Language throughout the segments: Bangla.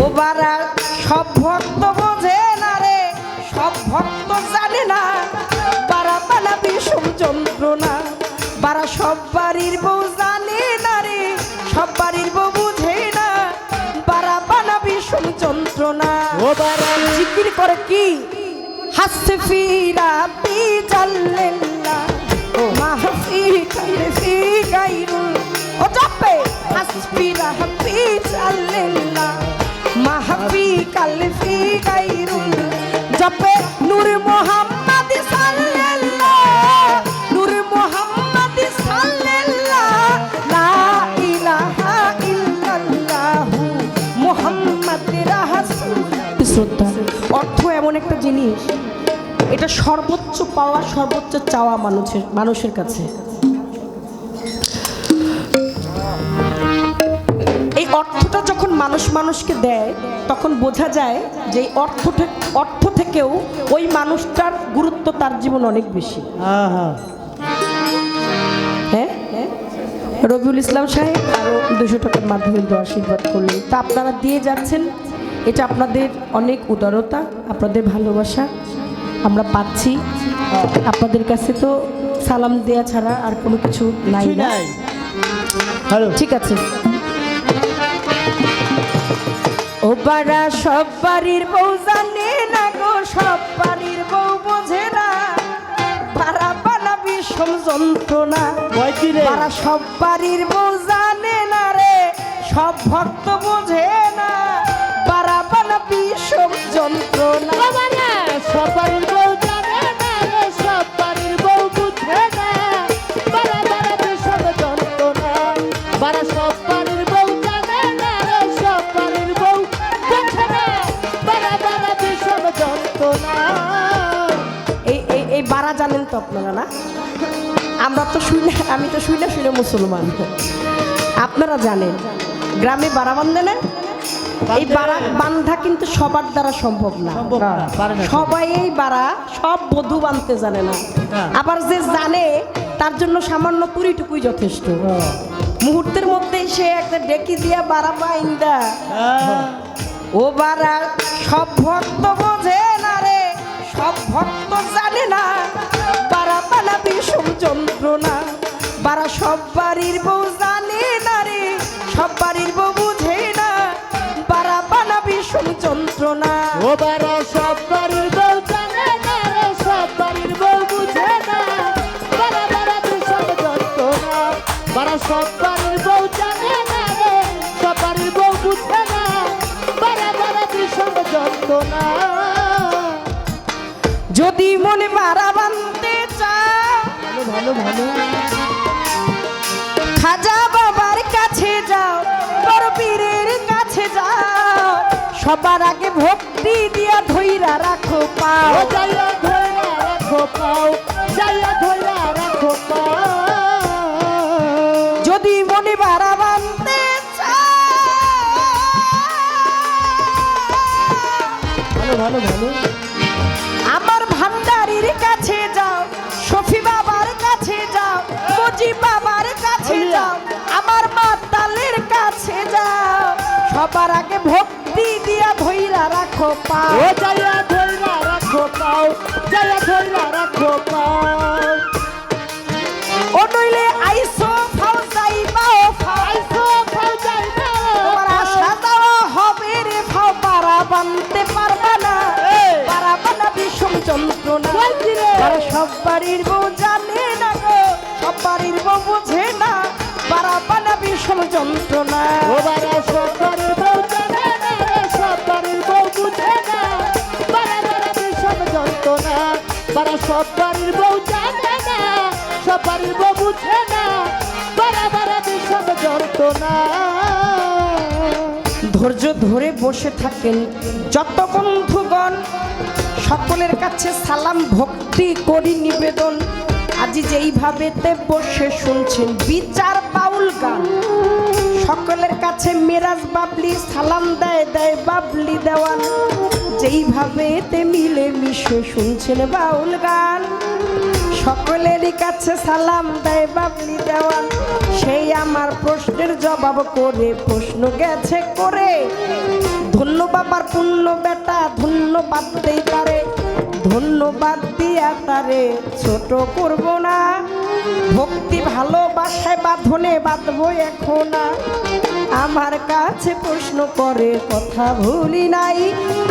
ও বারা সব ভক্ত বোঝে না রে সব ভক্ত জানে না। বারা বানা বিষম যন্ত্রণা বারা সব বাড়ির বউ জানে না রে সব বাড়ির বউ বুঝে না। বারা বানা বিষম যন্ত্রণা। ও বারা। জিকির করে কি? হাসতে ফিরা পি জাল্লেল্লা মাহফি কালে ফি গাইরুল। ও জপে হাসপিরা পি জাল্লেল্লা মাহফি কালে ফি গাইরুল। জপে নূর মোহাম্মদ সাল্লাল্লাহ। নূর মোহাম্মদ সাল্লাল্লাহ। লা ইলাহা ইল্লাল্লাহু মোহাম্মদ রাসূল শ্রদ্ধা। অর্থ এমন একটা জিনিস এটা সর্বোচ্চ পাওয়া সর্বোচ্চ চাওয়া মানুষের মানুষের কাছে। এই অর্থটা যখন মানুষ মানুষকে দেয় তখন বোঝা যায় যে এই অর্থ অর্থ থেকেও ওই মানুষটার গুরুত্ব তার জীবন অনেক বেশি। হ্যাঁ? রবিউল ইসলাম সাহেব আরও দুশো টাকার মাধ্যমে আশীর্বাদ করলেন। তা আপনারা দিয়ে যাচ্ছেন এটা আপনাদের অনেক উদারতা আপনাদের ভালোবাসা আমরা পাচ্ছি। আপনাদের কাছে তো সালাম দেয়া ছাড়া আর কোনো কিছু নাই না। ঠিক আছে। বাড়া সব বাড়ির বউ জানে না গো সব বাড়ির বউ বোঝে না। পাড়া বানা বিষম যন্ত্রণা। তারা সব বাড়ির বউ জানে না রে সব ভক্ত বোঝে না। বারা বানা বিষম যন্ত্রণা। সব বাড়ির জানেন তো আপনারা না? আমরা তো শুই না আমি তো শুই না শুনে মুসলমান। আপনারা জানেন গ্রামে বারা বান্ধে না? এই বারা বান্ধা কিন্তু সবার দ্বারা সম্ভব না। না, না। সবাই এই বারা সব বধু বানতে জানে না। না। আবার যে জানে তার জন্য সামান্য কুড়িটুকুই যথেষ্ট। মুহূর্তের মধ্যেই সে একটা ডেকি দিয়া বারা বাইন্দা। হ্যাঁ। ও বারা সব ভক্ত বোঝে। না সব ভক্ত জানে না, বারা পানা বিষম যন্ত্রণা বারা সব বাড়ির বউ জানে না রে, সব বাড়ির বউ বুঝে না, বারা পানা বিষম যন্ত্রণা ও বারা সব বাড়ির বউ জানে না রে, সব বাড়ির বউ বুঝে না, বারা বারা বিষম যন্ত্রণা বারা সব বাড়ির বউ জানে না রে, সব বাড়ির বউ বুঝে না, বারা বারা বিষম যন্ত্রণা যদি মনে বারা বানতে চাও। ভালো ভালো খাজা বাবার কাছে যাও বড় পীরের কাছে যাও। সবার আগে ভক্তি দিয়া ধইরা রাখো পাও। যাইয়া ধইরা রাখো পাও যাইয়া ধইরা রাখো পাও। যদি মনে বাড়া বানতে ভালো ভালো ভালো। কাছে যাও আমার মাতালের কাছে যাও। সবার আগে ভক্তি দিয়া ধইরা রাখো পাও ও যাইয়া ধইরা রাখো পাও যাইয়া ধইরা রাখো পাও ও নইলে আইসো ফাও যাইবাও ফাও। আইসো খাও যাইবা তোমার আশা দেওয়া হবে রে ফাও পারা বানতে পারবা না। পারা বানা বিষম যন্ত্রণা তারা সব বাড়ির সব বাড়ির বউ বোঝে না যন্ত্রণা। ও বারা সব বাড়ির বউ জানে না রে বউ বুঝে না বারা বারা বিষম যন্ত্রণা। বউ জানে না সব বউ বুঝে না বিষম যন্ত্রণা। ধৈর্য ধরে বসে থাকেন যত বন্ধুগণ সকলের কাছে সালাম ভক্তি করি নিবেদন। আজি যেইভাবে তে বসে শুনছেন বিচার বাউল গান। সকলের কাছে মেরাজ বাবলি সালাম দেয় দেয় বাবলি দেওয়ান। যেইভাবে তে মিলে মিশে শুনছেন বাউল গান, সকলেরই কাছে সালাম দেয়, বাবলি দেওয়ান। সেই আমার প্রশ্নের জবাব করে প্রশ্ন গেছে, করে। ধন্য বাবার পুণ্য বেটা ধন্যবাদ দেই তারে ধন্যবাদ দিয়া তারে ছোট করব না। ভক্তি ভালোবাসায় বাঁধনে বাঁধবো এখন আমার কাছে প্রশ্ন করে কথা ভুলি নাই।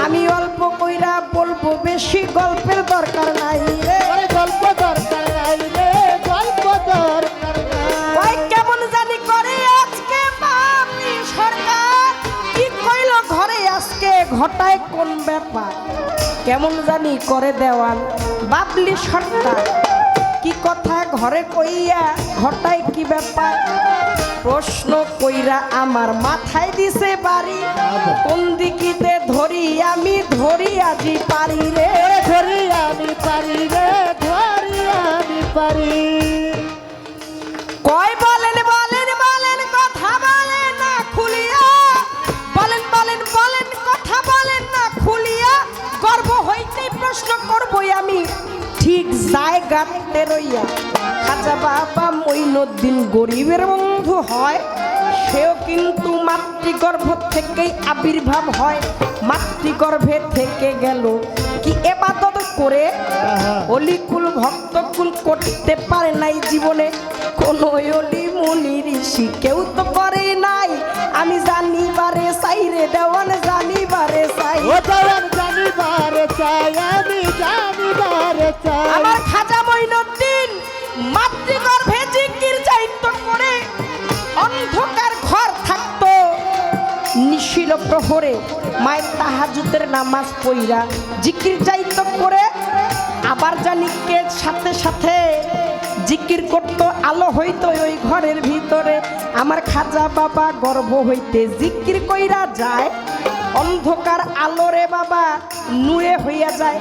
আমি অল্প কইরা বলব বেশি গল্পের দরকার নাই রে। গল্প দরকার নাই রে গল্প দরকার ওই নাই কেমন জানি করে আজকে বাপি সরকার। কি কইল ঘরে আজকে ঘটায় কোন ব্যাপার? কেমন জানি করে দেওয়াল। বাবলি সরকার কি কথা ঘরে কইয়া ঘটায় কি ব্যাপার? প্রশ্ন কইরা আমার মাথায় দিছে বাড়ি। কোন দিকিতে ধরি আমি ধরি আজি পারি রে। ধরি আমি পারি রে ধরি আমি পারি। কয় বলেন বলেন জায়গাতে রইয়া খাজা বাবা মইনুদ্দিন গরিবের বন্ধু হয়। সেও কিন্তু মাতৃগর্ভ থেকেই আবির্ভাব হয়। মাতৃগর্ভে থেকে গেল। কি এবাদত করে? অলিকুল ভক্তকুল করতে পারে নাই জীবনে। কোন অলি মুনি ঋষি কেউ তো করে নাই। আমি জানিবারে চাই রে দেওয়ান জানিবারে চাই। ও দেওয়ান জানিবার চাই আমি জানিবার আমার খাজা মঈনুদ্দিন মাতৃগর্ভে জিকির চাইতো করে, অন্ধকার ঘর থাকতো। নিশিল প্রহরে মায়ের তাহাজুতের নামাজ পইরা জিকির চাইতো করে, আবার জানি কে সাথে সাথে জিকির করতো, আলো হইতো ওই ঘরের ভিতরে। আমার খাজা বাবা গর্ভ হইতে জিকির কইরা যায় অন্ধকার আলোরে বাবা নুয়ে হইয়া যায়।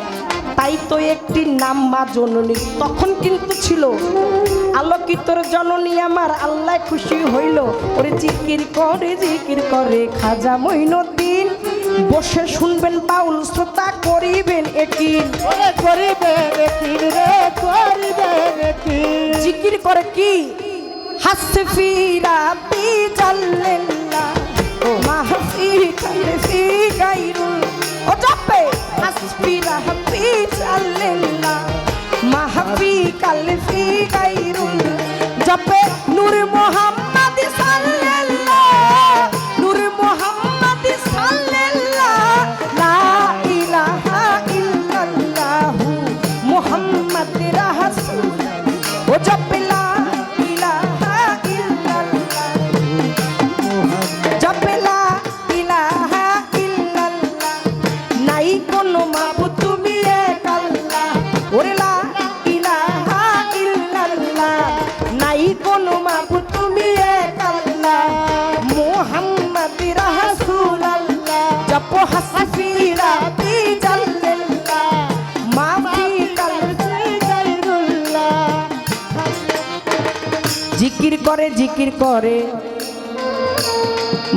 তাই তো একটি নাম মা জননী। তখন কিন্তু ছিল। আলোকিতর জননী আমার আল্লাহ খুশি হইল। ওরে জিকির করে জিকির করে খাজা মঈনুদ্দিন। বসে শুনবেন বাউল শ্রোতা করিবেন একিন করিবে রে জিকির করে কি? হাসফি রাবি জাল্লাল্লাহ মাহফি কালফি গাইরুল ও জপে হাসফি রাবি জাল্লাল্লাহ মাহফি কালফি গাইরুল জপে নূর জিকির করে জিকির করে।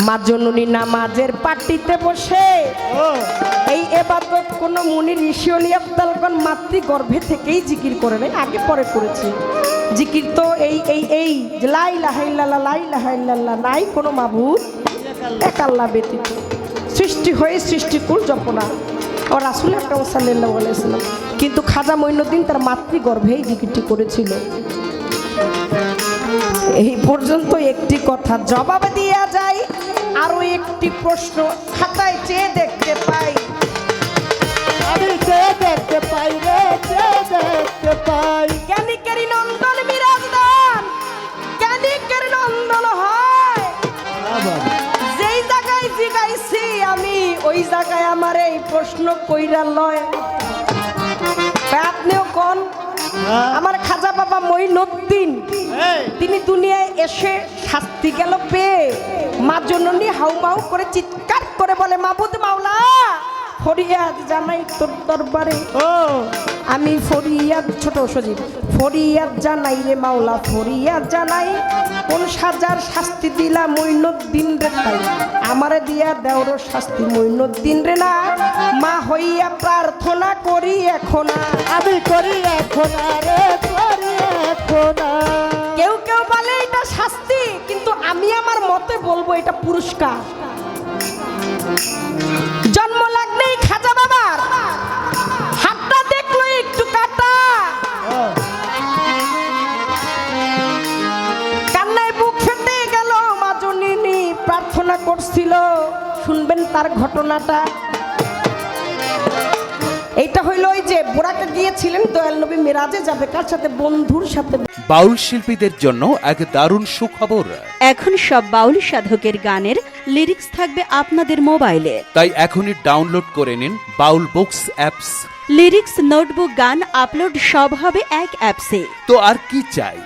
মা জননী নামাজের পাটিতে বসে। এই এবাদত কোনো মুনি ঋষি অলি আব্দালগণ মাতৃগর্ভে থেকেই জিকির করে নেই, আগে পরে করেছে। জিকির তো এই এই এই লাই লাহাইল্লাহ লাই লাহাইল্লাহ নাই, কোনো মাবুদ এক আল্লাহ ব্যতীত। সৃষ্টি হয়ে সৃষ্টিকুল জপনা। ও রাসুল আকরাম সাল্লাহ আলাইসাল্লাম কিন্তু খাজা মঈনুদ্দিন তার মাতৃগর্ভেই জিকিরটি করেছিল। এই পর্যন্ত একটি কথা জবাব দিয়া যায় আরও একটি প্রশ্ন খাতায় চেয়ে দেখতে পাই। আমি দেখতে পাই রে যে দেখতে পাই। জ্ঞানিকেরই নন্দন বিরাজদান জ্ঞানিকের নন্দন হয়। যেই জায়গায় জিগাইছি আমি ওই জায়গায় আমার এই প্রশ্ন কইরা লয়। আপনিও কোন? আমার খাজা বাবা মঈনুদ্দিন এই, তিনি দুনিয়ায় এসে শাস্তি গেল পেয়ে। মা জননী হাউমাউ করে চিৎকার করে বলে মাবুদ মাওলা ফরিয়াদ জানাই তোর দরবারে। ও। আমি ফরিয়াদ ছোট সজীব। ফরিয়াদ জানাই রে মাওলা ফরিয়াদ জানাই। কোন সাজার শাস্তি দিলা মইনুদ্দিন রে তাই আমারে দিয়া দেওর শাস্তি মইনুদ্দিন রে না। মা হইয়া প্রার্থনা করি এখন আমি করি এখন রে করি এখন কেউ কেউ বলে এটা শাস্তি কিন্তু আমি আমার মতে বলব এটা পুরস্কার। তার ঘটনাটা। এইটা হইল ওই যে বোরাকে গিয়েছিলেন দয়াল নবী মেরাজে যাবে কার সাথে বন্ধুর সাথে বাউল শিল্পীদের জন্য এক দারুণ সুখবর। এখন সব বাউল সাধকের গানের লিরিক্স থাকবে আপনাদের মোবাইলে। তাই এখনই ডাউনলোড করে নিন Baul books apps. Lyrics notebook গান আপলোড সব হবে এক অ্যাপসে। তো আর কি চাই?